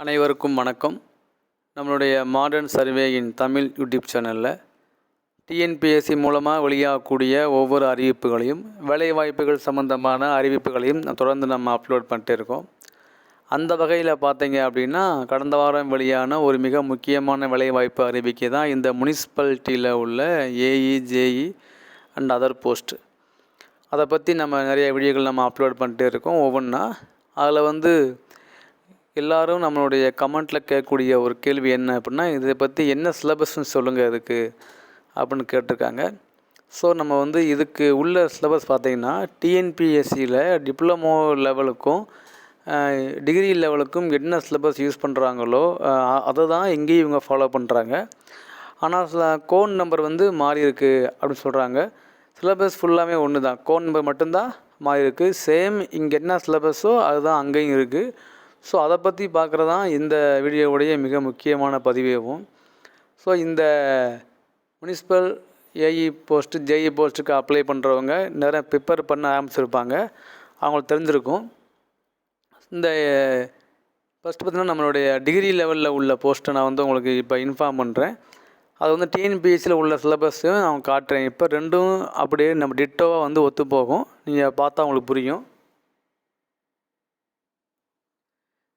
அனைவருக்கும் வணக்கம். நம்மளுடைய மாடர்ன் சர்வேயின் தமிழ் யூடியூப் சேனலில் டிஎன்பிஎஸ்சி மூலமாக வெளியாகக்கூடிய ஒவ்வொரு அறிவிப்புகளையும் வேலைவாய்ப்புகள் சம்மந்தமான அறிவிப்புகளையும் தொடர்ந்து நம்ம அப்லோட் பண்ணிட்டு இருக்கோம். அந்த வகையில் பார்த்தீங்க அப்படின்னா கடந்த வாரம் வெளியான ஒரு மிக முக்கியமான வேலைவாய்ப்பு அறிவிக்கை தான் இந்த முனிசிபாலிட்டியில் உள்ள AE JE and other post அதை பற்றி நம்ம நிறைய வீடியோக்கள் நம்ம அப்லோட் பண்ணிட்டு இருக்கோம். ஒவ்வொன்றா அதில் வந்து எல்லாரும் நம்மளுடைய கமெண்ட்டில் கேட்கக்கூடிய ஒரு கேள்வி என்ன அப்படின்னா இதை பற்றி என்ன சிலபஸ்ன்னு சொல்லுங்கள் இதுக்கு அப்படின்னு கேட்டிருக்காங்க. ஸோ நம்ம வந்து இதுக்கு உள்ள சிலபஸ் பார்த்திங்கன்னா டிஎன்பிஎஸ்சியில் டிப்ளமோ லெவலுக்கும் டிகிரி லெவலுக்கும் என்ன சிலபஸ் யூஸ் பண்ணுறாங்களோ அதை தான் இங்கேயும் இவங்க ஃபாலோ பண்ணுறாங்க ஆனால் சில கோன் நம்பர் வந்து மாறியிருக்கு அப்படின்னு சொல்கிறாங்க சிலபஸ் ஃபுல்லாமே ஒன்று தான் கோன் நம்பர் மட்டும்தான் மாறியிருக்கு சேம் இங்கே என்ன சிலபஸோ அதுதான் அங்கேயும் இருக்குது ஸோ அதை பற்றி பார்க்குறது தான் இந்த வீடியோவுடைய மிக முக்கியமான பதிவேவும். ஸோ இந்த முனிசிபல் ஏஇ போஸ்ட்டு ஜேஇ போஸ்ட்டுக்கு அப்ளை பண்ணுறவங்க நிறைய ப்ரிப்பேர் பண்ண ஆரம்பிச்சிருப்பாங்க. அவங்களுக்கு தெரிஞ்சிருக்கும். இந்த ஃபஸ்ட்டு பார்த்திங்கன்னா நம்மளுடைய டிகிரி லெவலில் உள்ள போஸ்ட்டை நான் வந்து உங்களுக்கு இப்போ இன்ஃபார்ம் பண்ணுறேன் அது வந்து டிஎன்பிஎஸ்சியில் உள்ள சிலபஸையும் நான் காட்டுறேன். இப்போ ரெண்டும் அப்படியே நம்ம டிட்டோவாக வந்து ஒத்து போகும் நீங்கள் பார்த்தா உங்களுக்கு புரியும்.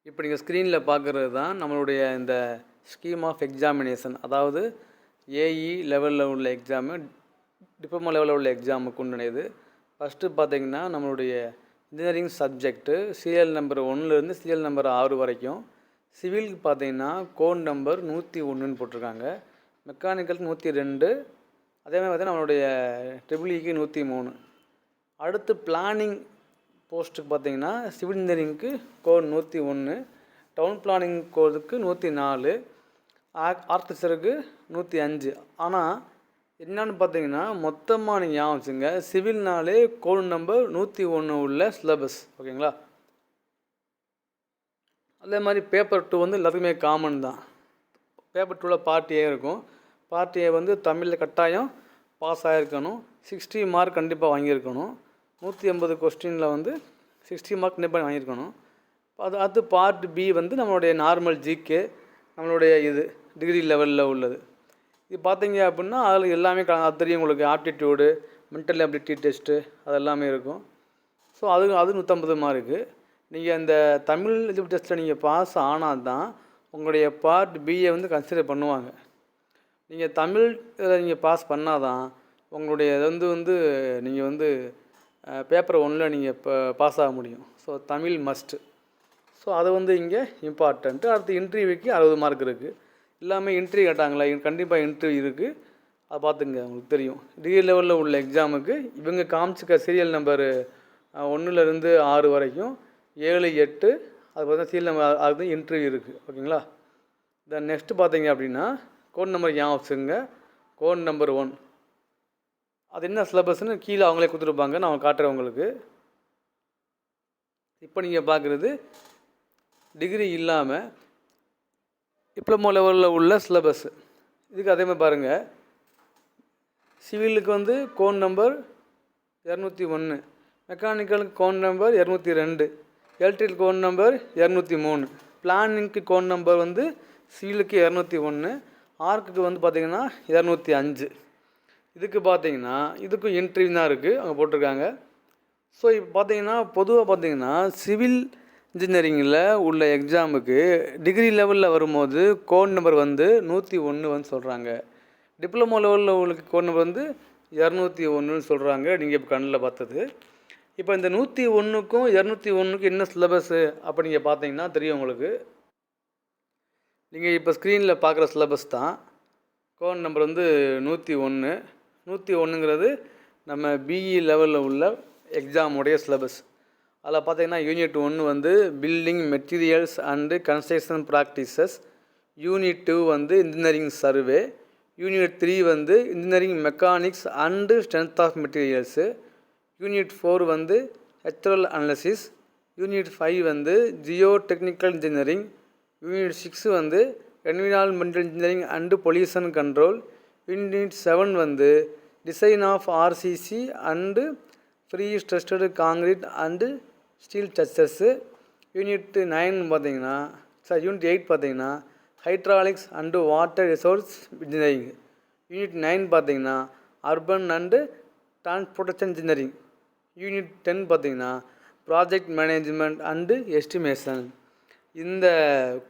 இப்போ நீங்கள் ஸ்க்ரீனில் பார்க்குறது தான் நம்மளுடைய இந்த ஸ்கீம் ஆஃப் எக்ஸாமினேஷன் அதாவது ஏஇ லெவலில் உள்ள எக்ஸாமு டிப்ளமோ லெவலில் உள்ள எக்ஸாமுக்கு உண்டானது. ஃபஸ்ட்டு பார்த்தீங்கன்னா நம்மளுடைய இன்ஜினியரிங் சப்ஜெக்ட்டு சீரியல் நம்பர் ஒன்றுலேருந்து சீரியல் நம்பர் ஆறு வரைக்கும். சிவிலுக்கு பார்த்தீங்கன்னா கோட் நம்பர் நூற்றி ஒன்றுன்னு போட்டிருக்காங்க. மெக்கானிக்கல் நூற்றி ரெண்டு. அதேமாதிரி பார்த்தீங்கன்னா நம்மளுடைய ட்ரிபிள்இக்கு e நூற்றி மூணு. அடுத்து பிளானிங் போஸ்ட்டுக்கு பார்த்தீங்கன்னா சிவில் இன்ஜினியரிங்க்கு கோட் நூற்றி ஒன்று டவுன் பிளானிங் கோடுக்கு நூற்றி நாலு ஆர்டிஸ்டருக்கு நூற்றி அஞ்சு. ஆனால் என்னன்னு பார்த்தீங்கன்னா மொத்தமாக நீங்கள் ஞாபகம் வச்சுங்க சிவில்னாலே கோடு நம்பர் நூற்றி ஒன்று உள்ள சிலபஸ் ஓகேங்களா? அதே மாதிரி பேப்பர் டூ வந்து எல்லாத்துக்குமே காமன் தான். பேப்பர் டூவில் பார்ட் ஏ இருக்கும். பார்ட் ஏ வந்து தமிழில் கட்டாயம் பாஸ் ஆகிருக்கணும் சிக்ஸ்டி மார்க் கண்டிப்பாக வாங்கியிருக்கணும். நூற்றி ஐம்பது கொஸ்டினில் வந்து சிக்ஸ்டி மார்க் கண்டிப்பாக வாங்கியிருக்கணும். அது அது பார்ட் பி வந்து நம்மளுடைய நார்மல் ஜிகே நம்மளுடைய இது டிகிரி லெவலில் உள்ளது. இது பார்த்தீங்க அப்படின்னா அதில் எல்லாமே க அது தெரியும் உங்களுக்கு. ஆப்டிடியூடு மென்டல் அபிலிட்டி டெஸ்ட்டு அது எல்லாமே இருக்கும். ஸோ அது அது நூற்றம்பது மார்க்கு நீங்கள் இந்த தமிழ் இது டெஸ்ட்டில் நீங்கள் பாஸ் ஆனால் தான் உங்களுடைய பார்ட் பிஏ வந்து கன்சிடர் பண்ணுவாங்க. நீங்கள் தமிழ் இதில் நீங்கள் பாஸ் பண்ணால் தான் உங்களுடைய இது வந்து வந்து நீங்கள் வந்து பேப்பர் ஒன்றில் நீங்கள் இப்போ பாஸ் ஆக முடியும். ஸோ தமிழ் மஸ்ட்டு ஸோ அது வந்து இங்கே இம்பார்ட்டண்ட்டு அடுத்து இன்டர்வியூக்கு அறுபது மார்க் இருக்குது எல்லாமே இன்டர்வியூ கேட்டாங்களா? கண்டிப்பாக இன்டர்வியூ இருக்குது அதை பார்த்துங்க உங்களுக்கு தெரியும். டிகிரி லெவலில் உள்ள எக்ஸாமுக்கு இவங்க காமிச்சிக்க சீரியல் நம்பரு ஒன்றுலேருந்து ஆறு வரைக்கும் ஏழு எட்டு அது பார்த்தா சீரியல் நம்பர் அது இன்டர்வியூ இருக்குது ஓகேங்களா? தென் நெக்ஸ்ட்டு பார்த்தீங்க அப்படின்னா கோட் நம்பர் ஞாபகம் வச்சுங்க கோட் நம்பர் ஒன் அது என்ன சிலபஸ்னு கீழே அவங்களே கொடுத்துருப்பாங்க. நான் காட்டுறேன் உங்களுக்கு. இப்போ நீங்கள் பார்க்குறது டிகிரி இல்லாமல் டிப்ளமோ லெவலில் உள்ள சிலபஸ் இதுக்கு அதே மாதிரி பாருங்கள் சிவிலுக்கு வந்து கோன் நம்பர் இரநூத்தி ஒன்று மெக்கானிக்கலுக்கு கோன் நம்பர் இரநூத்தி ரெண்டு. எலக்ட்ரிக் கோன் நம்பர் இரநூத்தி மூணு. பிளானிங்க்கு கோன் நம்பர் வந்து சிவிலுக்கு இரநூத்தி ஒன்று ஆர்க்குக்கு வந்து பார்த்திங்கன்னா இரநூத்தி அஞ்சு. இதுக்கு பார்த்தீங்கன்னா இதுக்கும் இன்ட்ரிவியூ தான் இருக்குது அங்கே போட்டிருக்காங்க. ஸோ இப்போ பார்த்தீங்கன்னா பொதுவாக பார்த்தீங்கன்னா சிவில் இன்ஜினியரிங்கில் உள்ள எக்ஸாமுக்கு டிகிரி லெவலில் வரும்போது கோட் நம்பர் வந்து நூற்றி ஒன்று வந்து சொல்கிறாங்க டிப்ளமோ லெவலில் உங்களுக்கு கோட் நம்பர் வந்து இரநூத்தி ஒன்றுன்னு சொல்கிறாங்க நீங்கள் இப்போ கண்ணில் பார்த்தது. இப்போ இந்த நூற்றி ஒன்றுக்கும் இரநூத்தி ஒன்றுக்கும் என்ன சிலபஸ்ஸு அப்போ நீங்கள் பார்த்தீங்கன்னா தெரியும் உங்களுக்கு. நீங்கள் இப்போ ஸ்க்ரீனில் பார்க்குற சிலபஸ் தான். கோட் நம்பர் வந்து நூற்றி ஒன்று நூற்றி ஒன்றுங்கிறது நம்ம பிஇ லெவலில் உள்ள எக்ஸாமுடைய சிலபஸ் அதில் பார்த்தீங்கன்னா யூனிட் ஒன்று வந்து building materials and construction practices unit two வந்து இன்ஜினியரிங் சர்வே யூனிட் த்ரீ வந்து engineering mechanics and strength of materials unit four வந்து ஹெச்சுரல் அனலிசிஸ் யூனிட் ஃபைவ் வந்து Jio technical engineering unit six வந்து environmental engineering and pollution control unit seven வந்து design of RCC and prestressed concrete and steel டச்சஸ்ஸு unit nine பார்த்தீங்கன்னா sir unit eight பார்த்தீங்கன்னா hydraulics and water resource engineering unit nine பார்த்தீங்கன்னா urban and transportation engineering unit ten பார்த்தீங்கன்னா project management and estimation இந்த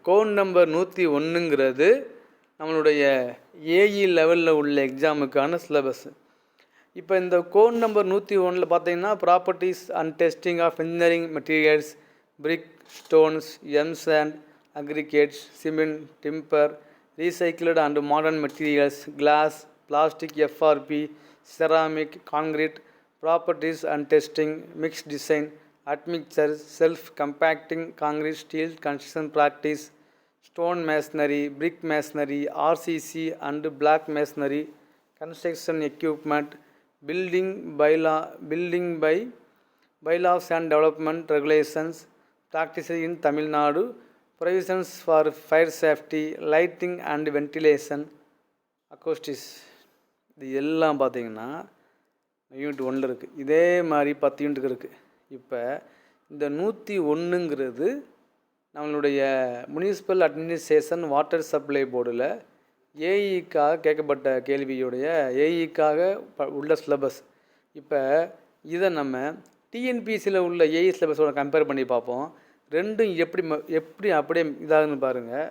code number நூற்றி ஒன்றுங்கிறது நம்மளுடைய AE லெவலில் உள்ள எக்ஸாமுக்கான சிலபஸ் இப்போ இந்த கோட் நம்பர் நூற்றி ஒன்றில் பார்த்தீங்கன்னா properties and testing of engineering materials brick stones M sand aggregates cement timber recycled and modern materials glass plastic FRP ceramic concrete properties and testing mix design admixture self compacting concrete steel construction practice stone masonry brick masonry RCC and block masonry construction equipment building bylaw building by bylaws and development regulations practice in Tamil Nadu provisions for fire safety lighting and ventilation acoustics இது எல்லாம் பார்த்திங்கன்னா unit ஒன்றில் இருக்குது இதே மாதிரி பத்து யூனிட்டுக்கு இருக்குது இப்போ இந்த நூற்றி ஒன்றுங்கிறது நம்மளுடைய முனிசிபல் அட்மினிஸ்ட்ரேஷன் வாட்டர் சப்ளை போர்டில் ஏஇக்காக கேட்கப்பட்ட கேள்வியுடைய ஏஇக்காக ப உள்ள சிலபஸ் இப்போ இதை நம்ம டிஎன்பிசியில் உள்ள ஏஇ சிலபஸோட கம்பேர் பண்ணி பார்ப்போம். ரெண்டும் எப்படி ம- எப்படி அப்படியே இதாகுன்னு பாருங்கள்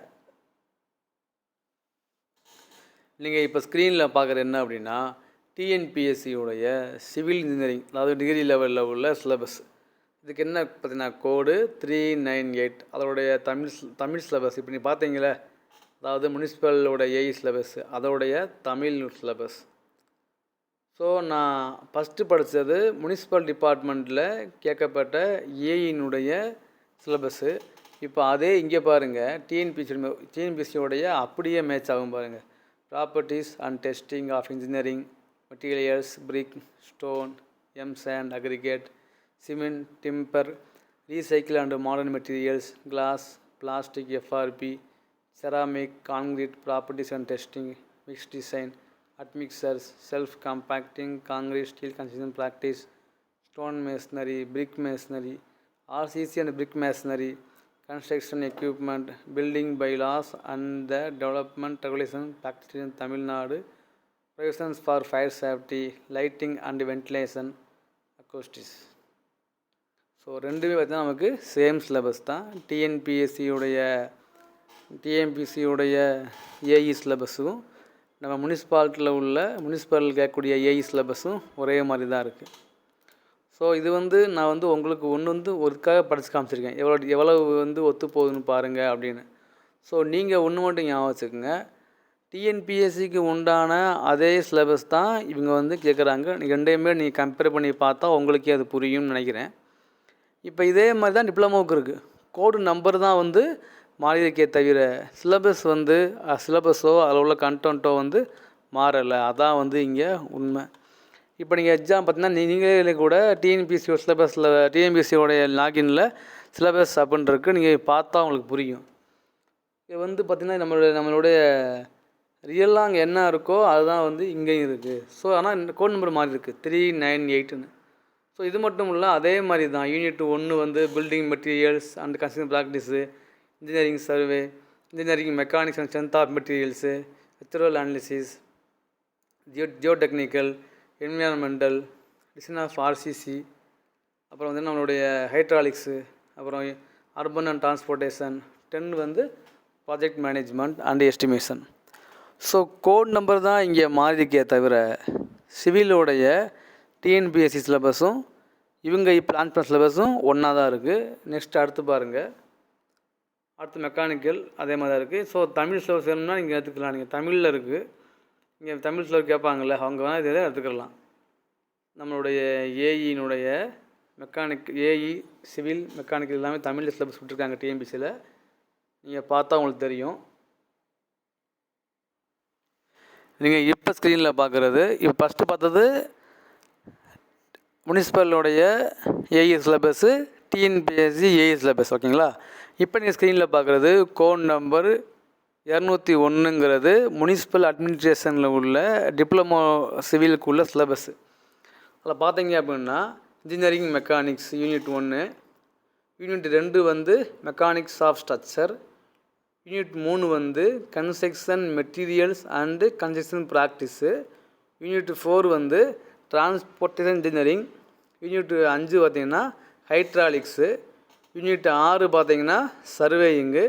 நீங்கள் இப்போ ஸ்க்ரீனில் பார்க்குற என்ன அப்படின்னா டிஎன்பிஎஸ்சியுடைய சிவில் இன்ஜினியரிங் அதாவது டிகிரி லெவலில் உள்ள சிலபஸ் இதுக்கு என்ன பார்த்தீங்கன்னா கோடு த்ரீ நைன் எயிட் அதோடைய தமிழ் தமிழ் சிலபஸ் இப்போ நீ பார்த்தீங்களே அதாவது முனிசிபலோட ஏஇ சிலபஸ் அதோடைய தமிழ் சிலபஸ் ஸோ நான் ஃபஸ்ட்டு படித்தது முனிசிபல் டிபார்ட்மெண்ட்டில் கேட்கப்பட்ட ஏஇனுடைய சிலபஸ்ஸு இப்போ அதே இங்கே பாருங்கள் டிஎன்பிசி டிஎன்பிசியோடைய அப்படியே மேட்ச் ஆகும் பாருங்கள் properties and testing of engineering materials brick stone M sand aggregate cement timber recycle modern materials, glass, plastic, plastic FRP ceramic concrete properties and testing mix design admixtures self-compacting concrete, steel construction practice, stone masonry, brick masonry, RCC and brick masonry, construction equipment, building bylaws, and the development regulation practiced in Tamil Nadu, provisions for fire safety, lighting and ventilation, acoustics. So ரெண்டுமே பார்த்தீங்கன்னா நமக்கு same syllabus தான். டிஎன்பிஎஸ்சியுடைய டிஎன்பிசியுடைய AE சிலபஸும் நம்ம முனிசிபாலிட்டியில் உள்ள municipal கேட்கக்கூடிய AE சிலபஸும் ஒரே மாதிரி தான் இருக்குது ஸோ இது வந்து நான் வந்து உங்களுக்கு ஒன்று வந்து ஒருக்காக படித்து காமிச்சிருக்கேன். எவ்வளோ எவ்வளவு வந்து ஒத்து போகுதுன்னு பாருங்கள் அப்படின்னு. ஸோ நீங்கள் ஒன்று மட்டும் ஞாபகம் வச்சுக்கோங்க. டிஎன்பிஎஸ்சிக்கு உண்டான அதே சிலபஸ் தான் இவங்க வந்து கேட்குறாங்க நீ ரெண்டையுமே நீ கம்பேர் பண்ணி பார்த்தா உங்களுக்கே அது புரியும்னு நினைக்கிறேன். இப்போ இதே மாதிரி தான் டிப்ளமோவுக்கு இருக்குது கோடு நம்பர் தான் வந்து மாறியிருக்கே தவிர சிலபஸ் வந்து சிலபஸோ அதில் உள்ள கண்டென்ட்டோ வந்து மாறலை. அதான் வந்து இங்கே உண்மை. இப்போ நீங்கள் எக்ஸாம் பார்த்தீங்கன்னா நீங்களே கூட டிஎன்பிசியோட சிலபஸில் டிஎன்பிசியோடைய லாகின்ல சிலபஸ் அப்படின்னு நீங்கள் பார்த்தா உங்களுக்கு புரியும். இது வந்து பார்த்திங்கன்னா நம்மளுடைய நம்மளுடைய ரியலாக அங்கே என்ன இருக்கோ அதுதான் வந்து இங்கேயும் இருக்குது ஸோ ஆனால் கோட் நம்பர் மாறி இருக்குது த்ரீ நைன் எயிட்டுன்னு ஸோ இது மட்டும் இல்லை அதே மாதிரி தான் யூனிட் ஒன்று வந்து building materials and construction practice engineering survey engineering mechanics and strength of materials structural analysis geo geotechnical environmental design of RCC அப்புறம் வந்து நம்மளுடைய ஹைட்ராலிக்ஸு அப்புறம் அர்பன் அண்ட் டிரான்ஸ்போர்ட்டேஷன் டென் வந்து project management and estimation so code number தான் இங்கே மாறிக்கே தவிர சிவிலோடைய TNPSC சிலபஸும் இவங்க plan பண்ண சிலபஸும் ஒன்றா தான் இருக்குது நெக்ஸ்ட் அடுத்து பாருங்கள் அடுத்து மெக்கானிக்கல் அதே மாதிரி தான் இருக்குது ஸோ தமிழ் சிலபஸ் வேணும்னா நீங்கள் எடுத்துக்கலாம். நீங்கள் தமிழில் இருக்குது இங்கே தமிழ் சிலபஸ் கேட்பாங்கல்ல அவங்க வேணால் இதை எடுத்துக்கலாம். நம்மளுடைய ஏஇனுடைய மெக்கானிக் ஏஇ சிவில் மெக்கானிக்கல் எல்லாமே தமிழில் சிலபஸ் விட்டுருக்காங்க டிஎன்பிசியில் நீங்கள் பார்த்தா உங்களுக்கு தெரியும். நீங்கள் இப்போ ஸ்க்ரீனில் பார்க்குறது இப்போ ஃபஸ்ட்டு பார்த்தது முனிசிபலுடைய AE syllabus TNPSC AE syllabus ஓகேங்களா இப்போ நீங்கள் ஸ்க்ரீனில் பார்க்குறது கோன் நம்பர் இரநூத்தி ஒன்றுங்கிறது முனிசிபல் அட்மினிஸ்ட்ரேஷனில் உள்ள டிப்ளமோ சிவிலுக்கு உள்ள சிலபஸ்ஸு அதில் பார்த்தீங்க அப்படின்னா இன்ஜினியரிங் மெக்கானிக்ஸ் யூனிட் ஒன்று யூனிட் ரெண்டு வந்து மெக்கானிக்ஸ் ஆஃப் ஸ்ட்ரக்சர் யூனிட் மூணு வந்து construction materials and construction practice unit four வந்து டிரான்ஸ்போர்ட்டேஷன் இன்ஜினியரிங் யூனிட் அஞ்சு பார்த்தீங்கன்னா ஹைட்ராலிக்ஸு யூனிட் ஆறு பார்த்திங்கன்னா சர்வேயிங்கு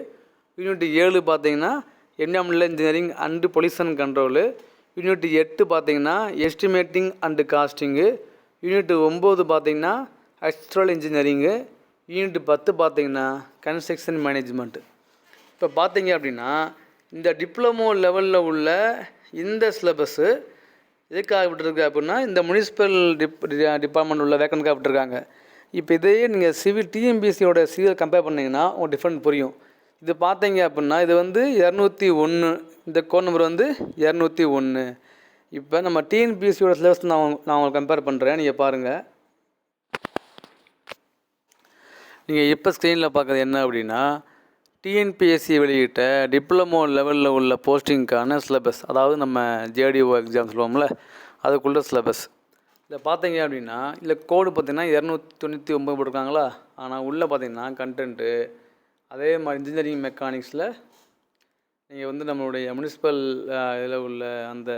யூனிட் ஏழு பார்த்திங்கன்னா NML engineering and pollution control unit எட்டு பார்த்தீங்கன்னா எஸ்டிமேட்டிங் அண்டு காஸ்டிங்கு யூனிட் ஒம்பது பார்த்திங்கன்னா அஸ்ட்ரல் இன்ஜினியரிங்கு யூனிட் பத்து பார்த்திங்கன்னா கன்ஸ்ட்ரக்ஷன் மேனேஜ்மெண்ட்டு இப்போ பார்த்திங்க அப்படின்னா இந்த டிப்ளமோ லெவலில் உள்ள இந்த சிலபஸ்ஸு எதுக்காக விட்டுருக்கு அப்படின்னா இந்த முனிசிபல் டிப் டிபார்ட்மெண்ட் உள்ள வேக்கனுக்காக விட்டுருக்காங்க. இப்போ இதையே நீங்கள் சிவில் டிஎம்பிசியோட சிவில் கம்பேர் பண்ணிங்கன்னா உங்களுக்கு டிஃப்ரெண்ட் புரியும். இது பார்த்தீங்க அப்படின்னா இது வந்து இரநூத்தி ஒன்று இந்த கோட் நம்பர் வந்து இரநூத்தி ஒன்று இப்போ நம்ம டிஎன்பிஎஸ்சியோட சிலபஸ் நான் நான் உங்களுக்கு கம்பேர் பண்ணுறேன் நீங்கள் பாருங்கள் நீங்கள் இப்போ ஸ்க்ரீனில் பார்க்குறது என்ன அப்படின்னா டிஎன்பிஎஸ்சி வெளியிட்ட டிப்ளமோ லெவலில் உள்ள போஸ்டிங்க்கான சிலபஸ் அதாவது நம்ம ஜேடிஓ எக்ஸாம் சொல்லுவோம்ல அதுக்குள்ள சிலபஸ் இதில் பார்த்தீங்க அப்படின்னா இல்லை கோடு பார்த்தீங்கன்னா இரநூத்தி தொண்ணூற்றி ஒம்பது போட்டிருக்காங்களா? ஆனால் உள்ளே பார்த்தீங்கன்னா கண்டென்ட்டு அதே மாதிரி இன்ஜினியரிங் மெக்கானிக்ஸில் நீங்கள் வந்து நம்மளுடைய முனிசிபல் இதில் உள்ள அந்த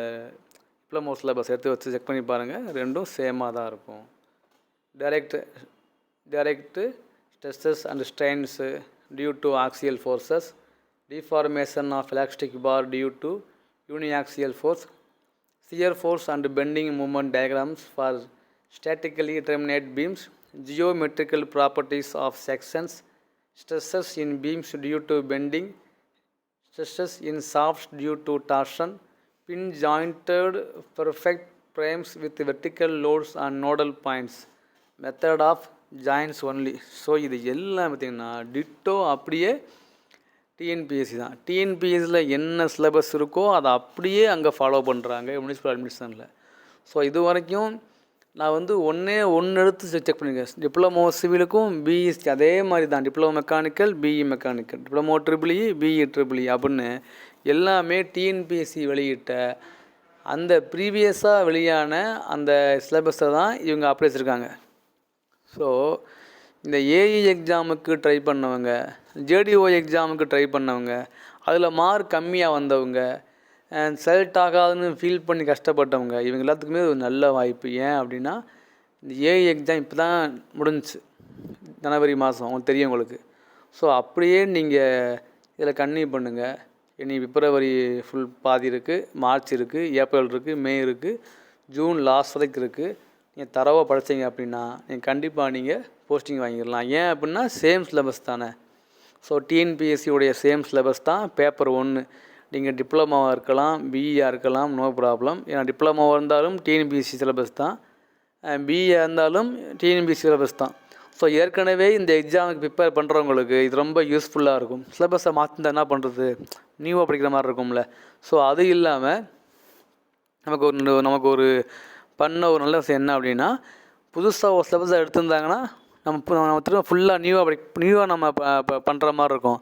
டிப்ளமோ சிலபஸ் எடுத்து வச்சு செக் பண்ணி பாருங்கள் ரெண்டும் சேமாக தான் இருக்கும். Direct direct stresses and strains due to axial forces deformation of elastic bar due to uniaxial force shear force and bending moment diagrams for statically terminate beams geometrical properties of sections stresses in beams due to bending stresses in shafts due to torsion, pin jointed perfect frames with vertical loads and nodal points, method of joints only so இது எல்லாம் பார்த்திங்கன்னா Tito அப்படியே TNPSC தான். டிஎன்பிஎஸ்சியில் என்ன syllabus இருக்கோ அதை அப்படியே அங்கே ஃபாலோ பண்ணுறாங்க முனிசிபல் அட்மினிஸ்ட்ரேஷனில் ஸோ இது வரைக்கும் நான் வந்து ஒன்றே ஒன்று எடுத்து செக் பண்ணியிருக்கேன் டிப்ளமோ சிவிலுக்கும் பிஇசி அதே மாதிரி தான். Diploma mechanical BE mechanical diploma triple E BE triple அப்படின்னு எல்லாமே டிஎன்பிஎஸ்சி வெளியிட்ட அந்த ப்ரீவியஸாக வெளியான அந்த சிலபஸை தான் இவங்க அப்ளை வச்சுருக்காங்க. ஸோ இந்த ஏஇ எக்ஸாமுக்கு ட்ரை பண்ணவங்க ஜேடிஓ எக்ஸாமுக்கு ட்ரை பண்ணவங்க அதில் மார்க் கம்மியாக வந்தவங்க செலக்ட் ஆகாதுன்னு ஃபீல் பண்ணி கஷ்டப்பட்டவங்க இவங்க எல்லாத்துக்குமே ஒரு நல்ல வாய்ப்பு. ஏன் அப்படின்னா இந்த ஏஇ எக்ஸாம் இப்போ தான் முடிஞ்சுச்சு. ஜனவரி மாதம் உங்களுக்கு தெரியும் உங்களுக்கு. ஸோ அப்படியே நீங்கள் இதில் கன்னியூ பண்ணுங்கள் இனி பிப்ரவரி ஃபுல் பாதி இருக்குது மார்ச் இருக்குது ஏப்ரல் இருக்குது மே இருக்குது ஜூன் லாஸ்ட் வரைக்கும் இருக்குது நீங்கள் தரவாக படிச்சீங்க அப்படின்னா நீங்கள் கண்டிப்பாக நீங்கள் போஸ்டிங் வாங்கிடலாம். ஏன் அப்படின்னா சேம் சிலபஸ் தானே. ஸோ டிஎன்பிஎஸ்சியுடைய சேம் சிலபஸ் தான் பேப்பர் ஒன்று நீங்கள் டிப்ளமாவாக இருக்கலாம் பிஇயாக இருக்கலாம் நோ ப்ராப்ளம் ஏன்னா டிப்ளமாவாக இருந்தாலும் டிஎன்பிஎஸ்சி சிலபஸ் தான். பிஇயாக இருந்தாலும் டிஎன்பிஎஸ்சி சிலபஸ் தான். ஸோ ஏற்கனவே இந்த எக்ஸாமுக்கு ப்ரிப்பேர் பண்ணுறவங்களுக்கு இது ரொம்ப யூஸ்ஃபுல்லாக இருக்கும். சிலபஸை மாற்றிருந்தா என்ன பண்ணுறது நியூவாக படிக்கிற மாதிரி இருக்கும்ல. ஸோ அது இல்லாமல் நமக்கு ஒரு நமக்கு ஒரு பண்ண ஒரு நல்ல விஷயம் என்ன அப்படின்னா புதுசாக ஒரு சிலபஸை எடுத்திருந்தாங்கன்னா நம்ம நம்ம திரும்ப ஃபுல்லாக நியூவாக அப்படி நியூவாக நம்ம பண்ணுற மாதிரி இருக்கும்.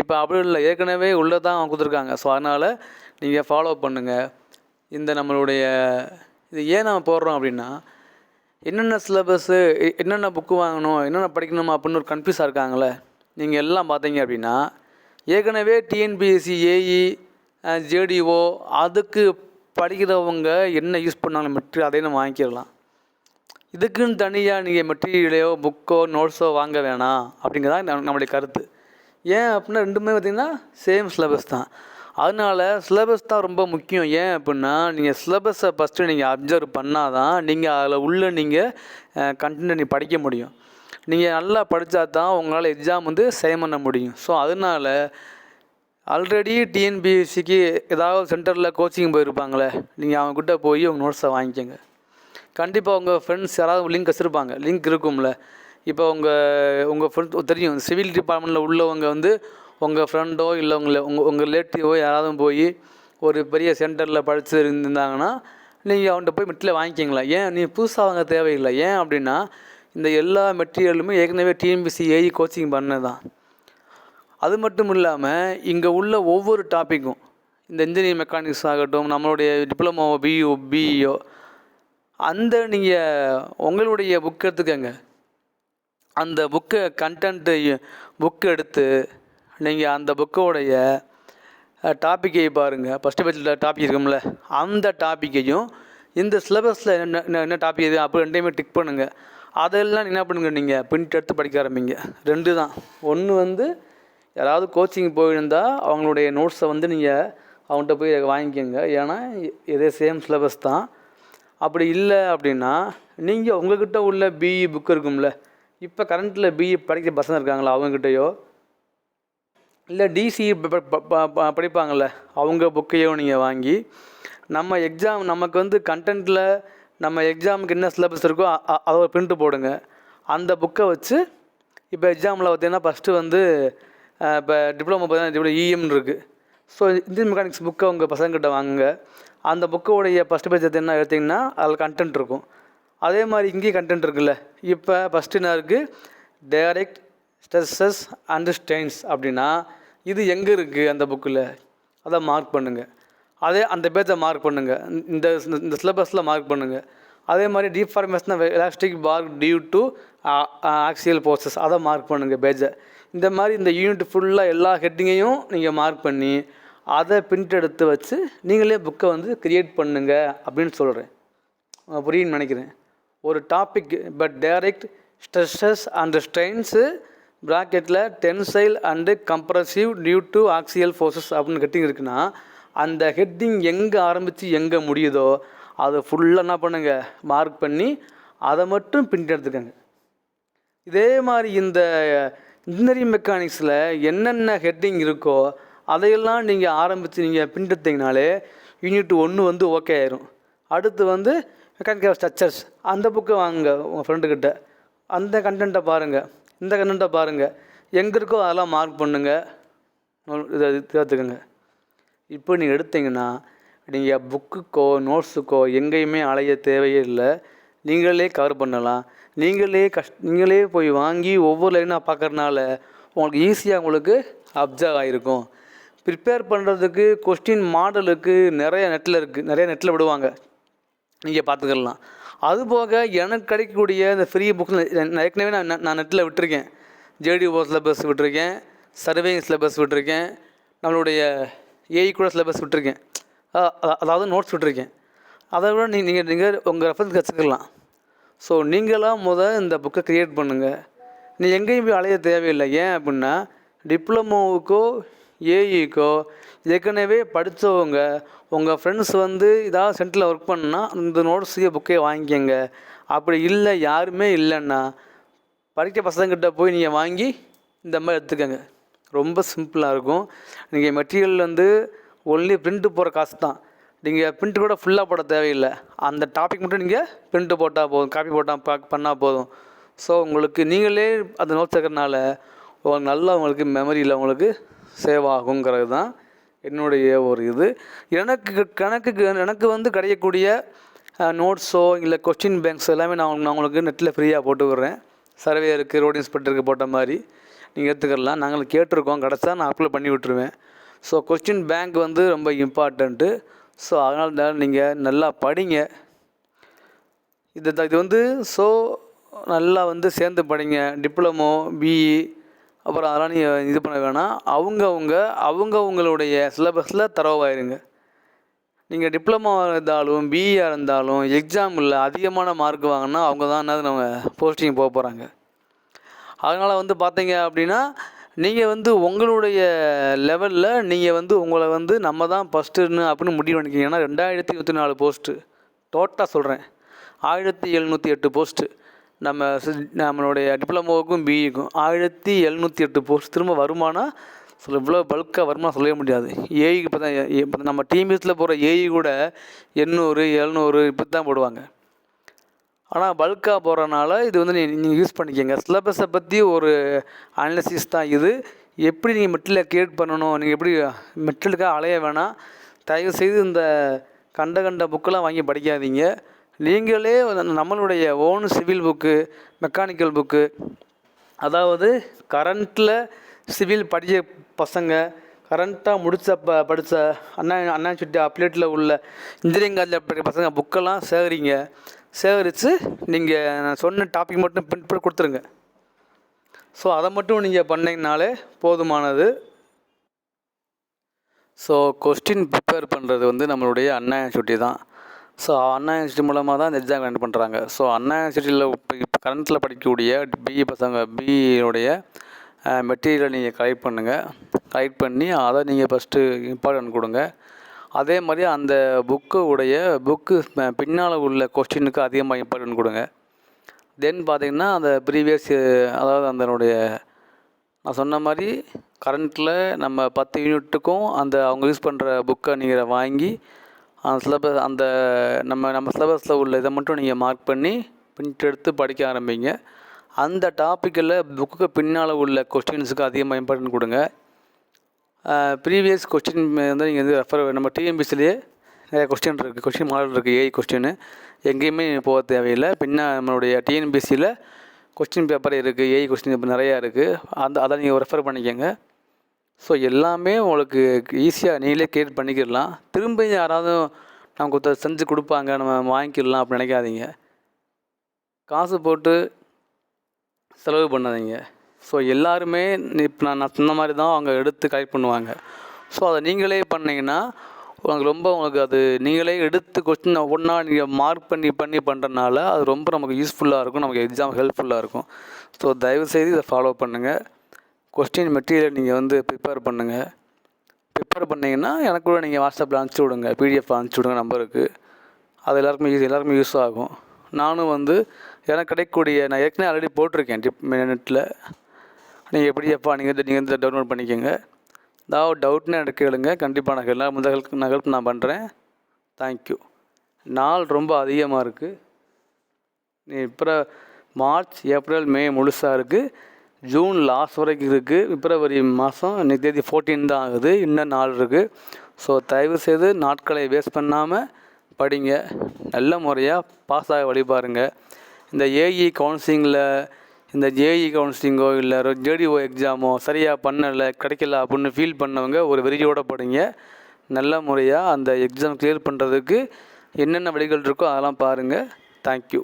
இப்போ அப்படி இல்லை. ஏற்கனவே உள்ளே தான் அவங்க கொடுத்துருக்காங்க. ஸோ அதனால் நீங்கள் ஃபாலோ பண்ணுங்கள் இந்த நம்மளுடைய இது ஏன் நம்ம போடுறோம் அப்படின்னா என்னென்ன சிலபஸ்ஸு என்னென்ன புக்கு வாங்கணும் என்னென்ன படிக்கணுமா அப்படின்னு ஒரு கன்ஃபியூஸாக இருக்காங்களே நீங்கள் எல்லாம் பார்த்தீங்க அப்படின்னா ஏற்கனவே டிஎன்பிஎஸ்சி ஏஇ ஜேடிஓ அதுக்கு படிக்கிறவங்க என்ன யூஸ் பண்ணாங்க மெட்டீரியல் அதையும் நம்ம வாங்கிக்கிடலாம். இதுக்குன்னு தனியாக நீங்கள் மெட்டீரியலையோ புக்கோ நோட்ஸோ வாங்க வேணாம் அப்படிங்கிறதா நம்மளுடைய கருத்து. ஏன் அப்படின்னா ரெண்டுமே பார்த்திங்கன்னா சேம் சிலபஸ் தான். அதனால சிலபஸ் தான் ரொம்ப முக்கியம். ஏன் அப்படின்னா நீங்கள் சிலபஸை ஃபஸ்ட்டு நீங்கள் அப்சர்வ் பண்ணால் தான் நீங்கள் அதில் உள்ள நீங்கள் கண்டென்ட் நீ படிக்க முடியும். நீங்கள் நல்லா படித்தா தான் உங்களால் எக்ஸாம் வந்து சேம் பண்ண முடியும். ஸோ அதனால் ஆல்ரெடி டிஎன்பிஎஸ்சிக்கு ஏதாவது சென்டரில் கோச்சிங் போயிருப்பாங்களே நீங்கள் அவங்கக்கிட்ட போய் உங்கள் நோட்ஸை வாங்கிக்கோங்க. கண்டிப்பாக உங்கள் ஃப்ரெண்ட்ஸ் யாராவது லிங்க் வச்சுருப்பாங்க. லிங்க் இருக்கும்ல. இப்போ உங்கள் உங்கள் ஃப்ரெண்ட் தெரியும். சிவில் டிபார்ட்மெண்ட்டில் உள்ளவங்க வந்து உங்கள் ஃப்ரெண்டோ இல்லை உங்களை உங்கள் உங்கள் ரிலேட்டிவோ யாராவது போய் ஒரு பெரிய சென்டரில் படித்து இருந்திருந்தாங்கன்னா நீங்கள் அவன்கிட்ட போய் மெட்டீரியல் வாங்கிக்கிங்களா ஏன்? நீ புதுசாக வாங்க தேவையில்லை. ஏன் அப்படின்னா இந்த எல்லா மெட்டீரியலுமே ஏற்கனவே டிஎன்பிசி ஏஇ கோச்சிங் பண்ணது தான் அது மட்டும் இல்லாமல் இங்கே உள்ள ஒவ்வொரு டாப்பிக்கும் இந்த இன்ஜினியரிங் மெக்கானிக்ஸ் ஆகட்டும் நம்மளுடைய டிப்ளமோவோ பியூ பிஇஓ அந்த நீங்கள் உங்களுடைய புக் எடுத்துக்கங்க. அந்த புக்கை கண்டென்ட்டு புக் எடுத்து நீங்கள் அந்த புக்கோடைய டாப்பிக்கை பாருங்கள் ஃபஸ்ட்டு பேஜில் டாபிக் இருக்கும்ல. அந்த டாப்பிக்கையும் இந்த சிலபஸில் என்ன என்ன- என்ன டாபிக் இது அப்போ ரெண்டையுமே டிக் பண்ணுங்கள் அதெல்லாம் என்ன பண்ணுங்க நீங்கள் பிரிண்ட் எடுத்து படிக்க ஆரம்பிங்க. ரெண்டு தான். ஒன்று வந்து யாராவது கோச்சிங் போயிருந்தால் அவங்களுடைய நோட்ஸை வந்து நீங்கள் அவங்கள்ட்ட போய் வாங்கிக்கோங்க. ஏன்னா இதே சேம் சிலபஸ் தான். அப்படி இல்லை அப்படின்னா நீங்கள் உங்கள்கிட்ட உள்ள பிஇ புக் இருக்கும்ல இப்போ கரண்ட்டில் பிஇ படிக்கிற பசங்க இருக்காங்களா அவங்ககிட்டயோ? இல்லை டிசி படிப்பாங்கள்ல அவங்க புக்கையோ நீங்கள் வாங்கி நம்ம எக்ஸாம் நமக்கு வந்து கண்டென்ட்டில் நம்ம எக்ஸாமுக்கு என்ன சிலபஸ் இருக்கோ அதை ஒரு பிரிண்ட்டு போடுங்க. அந்த புக்கை வச்சு இப்போ எக்ஸாமில் பார்த்தீங்கன்னா ஃபஸ்ட்டு வந்து இப்போ டிப்ளமோ பார்த்தீங்கன்னா டிப்ளமோ இஎம்னு இருக்குது ஸோ இந்தியன் மெக்கானிக்ஸ் புக்கை உங்கள் பசங்கக்கிட்ட வாங்குங்க. அந்த புக்கோடைய ஃபஸ்ட்டு பேஜ் என்ன எடுத்திங்கன்னா அதில் கண்டென்ட் இருக்கும். அதே மாதிரி இங்கேயும் கண்டென்ட் இருக்குல்ல. இப்போ ஃபஸ்ட்டு என்ன இருக்குது டைரக்ட் ஸ்ட்ரெஸ்ஸஸ் அண்ட் ஸ்டெயின்ஸ் அப்படின்னா இது எங்கே இருக்குது அந்த புக்கில் அதை மார்க் பண்ணுங்கள் அதே அந்த பேஜை மார்க் பண்ணுங்கள் இந்த இந்த சிலபஸில் மார்க் பண்ணுங்கள் அதே மாதிரி deformation elastic bar due to axial forces அதை மார்க் பண்ணுங்கள் பேஜை இந்த மாதிரி இந்த யூனிட் ஃபுல்லாக எல்லா ஹெட்டிங்கையும் நீங்கள் மார்க் பண்ணி அதை பிரிண்ட் எடுத்து வச்சு நீங்களே புக்கை வந்து க்ரியேட் பண்ணுங்கள் அப்படின்னு சொல்கிறேன் புரியுன்னு நினைக்கிறேன். ஒரு topic but direct stresses and strains ப்ராக்கெட்டில் tensile and compressive due to axial forces அப்படின்னு ஹெட்டிங் இருக்குன்னா அந்த ஹெட்டிங் எங்கே ஆரம்பித்து எங்கே முடியுதோ அதை ஃபுல்லாக என்ன பண்ணுங்கள் மார்க் பண்ணி அதை மட்டும் பிரிண்ட் இதே மாதிரி இந்த இன்ஜினியரிங் மெக்கானிக்ஸில் என்னென்ன ஹெட்டிங் இருக்கோ அதையெல்லாம் நீங்கள் ஆரம்பித்து நீங்கள் பின்தெடுத்தீங்கனாலே யூனிட் ஒன்று வந்து ஓகே ஆயிரும். அடுத்து வந்து மெக்கானிக்கல் ஸ்ட்ரக்சர்ஸ் அந்த புக்கை வாங்குங்க உங்கள் ஃப்ரெண்டுக்கிட்ட அந்த கண்டென்ட்டை பாருங்கள் இந்த கண்டென்ட்டை பாருங்கள் எங்கே இருக்கோ அதெல்லாம் மார்க் பண்ணுங்கள் இதை சேர்த்துக்கோங்க இப்போ நீங்கள் எடுத்தீங்கன்னா நீங்கள் புக்குக்கோ நோட்ஸுக்கோ எங்கேயுமே அலைய தேவையே இல்லை. நீங்களே கவர் பண்ணலாம். நீங்களே கஷ் நீங்களே போய் வாங்கி ஒவ்வொரு லைனாக பார்க்குறனால உங்களுக்கு ஈஸியாக உங்களுக்கு அப்சர்வ் ஆகிருக்கும் ப்ரிப்பேர் பண்ணுறதுக்கு கொஸ்டின் மாடலுக்கு நிறைய நெட்டில் இருக்குது நிறைய நெட்டில் விடுவாங்க. நீங்கள் பார்த்துக்கலாம் அதுபோக எனக்கு கிடைக்கக்கூடிய இந்த ஃப்ரீ புக்ஸ் ஏற்கனவே நான் நான் நெட்டில் விட்டுருக்கேன். ஜேடிஓ சிலபஸ் விட்டுருக்கேன். சர்வேயிங் சிலபஸ் விட்டுருக்கேன். நம்மளுடைய ஏஐ கூட சிலபஸ் விட்டுருக்கேன். அதாவது நோட்ஸ் விட்டுருக்கேன். அதை விட நீங்கள் நீங்கள் நீங்கள் உங்கள் ரெஃபரன்ஸ் கற்றுக்கலாம் ஸோ நீங்களாம் முத இந்த புக்கை க்ரியேட் பண்ணுங்கள் நீ எங்கேயும் போய் அலைய தேவையில்லை. ஏன் அப்படின்னா டிப்ளமோவுக்கோ ஏஇக்கோ ஏற்கனவே படித்தவங்க உங்கள் ஃப்ரெண்ட்ஸ் வந்து இதாக சென்டரில் ஒர்க் பண்ணால் இந்த நோட்ஸுக்கு புக்கே வாங்கிக்கோங்க. அப்படி இல்லை யாருமே இல்லைன்னா படிக்க பசங்கக்கிட்ட போய் நீங்கள் வாங்கி இந்த மாதிரி எடுத்துக்கோங்க. ரொம்ப சிம்பிளாக இருக்கும். நீங்கள் மெட்டீரியல் வந்து ஒன்லி பிரிண்ட்டு போகிற காசு தான் நீங்கள் பிரிண்ட் கூட ஃபுல்லாக போட தேவையில்லை. அந்த டாபிக் மட்டும் நீங்கள் பிரிண்ட்டு போட்டால் போதும் காப்பி போட்டால் பா பண்ணால் போதும். ஸோ உங்களுக்கு நீங்களே அந்த நோட்ஸ் இருக்கிறனால உங்களுக்கு நல்லா உங்களுக்கு மெமரியில் உங்களுக்கு சேவ் ஆகுங்கிறது தான் என்னுடைய ஒரு இது. எனக்கு கணக்குக்கு எனக்கு வந்து கிடைக்கக்கூடிய நோட்ஸோ இல்லை கொஸ்டின் பேங்க்ஸ் எல்லாமே நான் உங்களுக்கு- நான் உங்களுக்கு நெட்டில் ஃப்ரீயாக போட்டு விடுறேன் சர்வே இருக்குது ரோட் இன்ஸ்பெக்டருக்கு போட்ட மாதிரி. நீங்கள் எடுத்துக்கலாம். நாங்கள் கேட்டிருக்கோம். கிடச்சா நான் அப்ளை பண்ணி விட்டுருவேன். ஸோ கொஸ்டின் பேங்க் வந்து ரொம்ப இம்பார்ட்டண்ட்டு ஸோ அதனால தான் நீங்கள் நல்லா படிங்க. இது இது வந்து ஸோ நல்லா வந்து சேர்ந்து படிங்க. டிப்ளமோ பிஇ அப்புறம் அதெல்லாம் நீங்கள் இது பண்ண வேணாம். அவங்கவுங்க அவங்கவுங்களுடைய சிலபஸில் தரவாயிருங்க. நீங்கள் டிப்ளமோ இருந்தாலும் பிஇயாக இருந்தாலும் எக்ஸாமில் அதிகமான மார்க் வாங்கினா அவங்க தான் என்னது நம்ம போஸ்டிங் போக போகிறாங்க அதனால் வந்து பார்த்தீங்க அப்படின்னா நீங்கள் வந்து உங்களுடைய லெவலில் நீங்கள் வந்து உங்களை வந்து நம்ம தான் ஃபஸ்ட்டுன்னு அப்படின்னு முடிவு பண்ணிக்கிங்கன்னா ரெண்டாயிரத்தி இருபத்தி நாலு போஸ்ட்டு டோட்டாக சொல்கிறேன் ஆயிரத்தி எழுநூற்றி எட்டு போஸ்ட்டு நம்ம நம்மளுடைய டிப்ளமோவுக்கும் பிஇக்கும் ஆயிரத்தி எழுநூற்றி எட்டு போஸ்ட் திரும்ப வருமானம் சொல்ல இவ்வளோ பல்காக வருமானம் சொல்லவே முடியாது. ஏஐக்கு இப்போ தான் இப்போ நம்ம டிஎம்பிஎஸ்சில் போகிற ஏஇ கூட எண்ணூறு எழுநூறு இப்படி தான் போடுவாங்க. ஆனால் பல்காக போகிறனால இது வந்து நீங்கள் யூஸ் பண்ணிக்கோங்க. சிலபஸை பற்றி ஒரு அனாலிசிஸ் தான் இது. எப்படி நீங்கள் மெட்டீரியலை கிரியேட் பண்ணணும்? நீங்கள் எப்படி மெட்டீரியலுக்காக அலைய வேணாம். தயவுசெய்து இந்த கண்ட கண்ட புக்கெல்லாம் வாங்கி படிக்காதீங்க. நீங்களே நம்மளுடைய own civil book mechanical book அதாவது கரண்ட்டில் சிவில் படித்த பசங்க கரண்ட்டாக முடித்த ப படித்த அண்ணா அண்ணா சுட்டி அப்ளேட்டில் உள்ள இன்ஜினியரிங் காலேஜில் படிக்கிற பசங்க புக்கெல்லாம் சேகரிங்க. சேகரித்து நீங்கள் நான் சொன்ன டாபிக் மட்டும் பிரிண்ட் பண்ணி கொடுத்துருங்க. ஸோ அதை மட்டும் நீங்கள் பண்ணிங்கனாலே போதுமானது. ஸோ கொஸ்டின் ப்ரிப்பேர் பண்ணுறது வந்து நம்மளுடைய அண்ணா யூனிவர்சிட்டி தான். ஸோ அண்ணா யூனிவர்சிட்டி மூலமாக தான் இந்த எக்ஸாம் கண்டக்ட் பண்ணுறாங்க ஸோ அண்ணா யூனிவர்சிட்டியில் இப்போ கரண்ட்டில் படிக்கக்கூடிய பிஇ பசங்க பிஇனுடைய மெட்டீரியலை நீங்கள் கலெக்ட் பண்ணுங்கள் கலெக்ட் பண்ணி அதை நீங்கள் ஃபஸ்ட்டு இம்பார்ட்டன்ட் கொடுங்க. அதே மாதிரி அந்த புக்கு உடைய புக்கு பின்னால் உள்ள கொஸ்டினுக்கு அதிகமாக இம்பார்ட்டன்ட் கொடுங்க. தென் பார்த்தீங்கன்னா அந்த ப்ரீவியஸ் அதாவது அதனுடைய நான் சொன்ன மாதிரி கரண்ட்டில் நம்ம பத்து யூனிட்டுக்கும் அந்த அவங்க யூஸ் பண்ணுற புக்கை நீங்கள் வாங்கி அந்த சிலபஸ் அந்த நம்ம நம்ம சிலபஸில் உள்ள இதை மட்டும் நீங்கள் மார்க் பண்ணி பிரிண்ட் எடுத்து படிக்க ஆரம்பிங்க. அந்த டாப்பிக்கில் புக்குக்கு பின்னால் உள்ள கொஸ்டின்ஸுக்கு அதிகமாக இம்பார்ட்டன்ட் கொடுங்க. ப்ரீவியஸ் கொஸ்டின் வந்து நீங்கள் வந்து ரெஃபர் நம்ம டிஎம்பிசிலேயே நிறைய கொஸ்டின் இருக்குது கொஸ்டின் மாடல் இருக்குது ஏஐ கொஸ்டின் எங்கேயுமே போக தேவையில்லை. பின்ன நம்மளுடைய டிஎன்பிசியில் கொஸ்டின் பேப்பர் இருக்குது ஏஐ கொஸ்டின் பேப்பர் நிறையா இருக்குது அந்த அதை நீங்கள் ரெஃபர் பண்ணிக்கோங்க. ஸோ எல்லாமே உங்களுக்கு ஈஸியாக நீங்களே கிரியேட் பண்ணிக்கிடலாம். திரும்ப யாராவது நமக்கு செஞ்சு கொடுப்பாங்க நம்ம வாங்கிக்கிடலாம் அப்படி நினைக்காதீங்க. காசு போட்டு செலவு பண்ணாதீங்க. ஸோ எல்லாருமே இப்போ நான் நான் சொன்ன மாதிரி தான் அவங்க எடுத்து கலெக்ட் பண்ணுவாங்க. ஸோ அதை நீங்களே பண்ணிங்கன்னா உங்களுக்கு ரொம்ப உங்களுக்கு அது நீங்களே எடுத்து கொஸ்டின் ஒன்றா நீங்கள் மார்க் பண்ணி பண்ணி பண்ணுறனால அது ரொம்ப நமக்கு யூஸ்ஃபுல்லாக இருக்கும் நமக்கு எக்ஸாம் ஹெல்ப்ஃபுல்லாக இருக்கும். ஸோ தயவுசெய்து இதை ஃபாலோ பண்ணுங்கள் கொஸ்டின் மெட்டீரியல் நீங்கள் வந்து ப்ரிப்பேர் பண்ணுங்கள் ப்ரிப்பேர் பண்ணிங்கன்னா எனக்கு கூட நீங்கள் வாட்ஸ்அப்பில் அனுப்பிச்சி விடுங்க. பிடிஎஃப் அனுப்பிச்சி விடுங்க நம்பருக்கு. அது எல்லாருக்குமே யூஸ் எல்லாருக்குமே யூஸ் ஆகும். நானும் வந்து எனக்கு கிடைக்கக்கூடிய நான் ஏற்கனவே ஆல்ரெடி போட்டிருக்கேன் டிப் நெட்டில் நீங்கள் எப்படி எப்பா நீங்கள் நீங்கள் வந்து டவுன்லோட் பண்ணிக்கோங்க. ஏதாவது டவுட்னு எனக்கு கேளுங்க. கண்டிப்பாக நான் எல்லா முதல் நான் ஹெல்ப் நான் பண்ணுறேன் தேங்க்யூ நாள் ரொம்ப அதிகமாக இருக்குது நீ இப்போ மார்ச் ஏப்ரல் மே முழுசாக இருக்குது ஜூன் லாஸ்ட் வரைக்கும் இருக்குது பிப்ரவரி மாதம் இன்றைக்கி தேதி ஃபோர்டீன் தான் ஆகுது. இன்னும் நாள் இருக்குது ஸோ தயவுசெய்து நாட்களை வேஸ்ட் பண்ணாமல் படிங்க. நல்ல முறையாக பாஸ் ஆக வழி பாருங்க. இந்த ஏஇ கவுன்சிலிங்கில் இந்த ஜேஇ கவுன்சிலிங்கோ இல்லை ஜேடிஓ எக்ஸாமோ சரியாக பண்ணலை கிடைக்கல அப்படின்னு ஃபீல் பண்ணவங்க ஒரு வெறியோட படிங்க. நல்ல முறையாக அந்த எக்ஸாம் கிளியர் பண்ணுறதுக்கு என்னென்ன வழிகள் இருக்கோ அதெல்லாம் பாருங்கள் தேங்க்யூ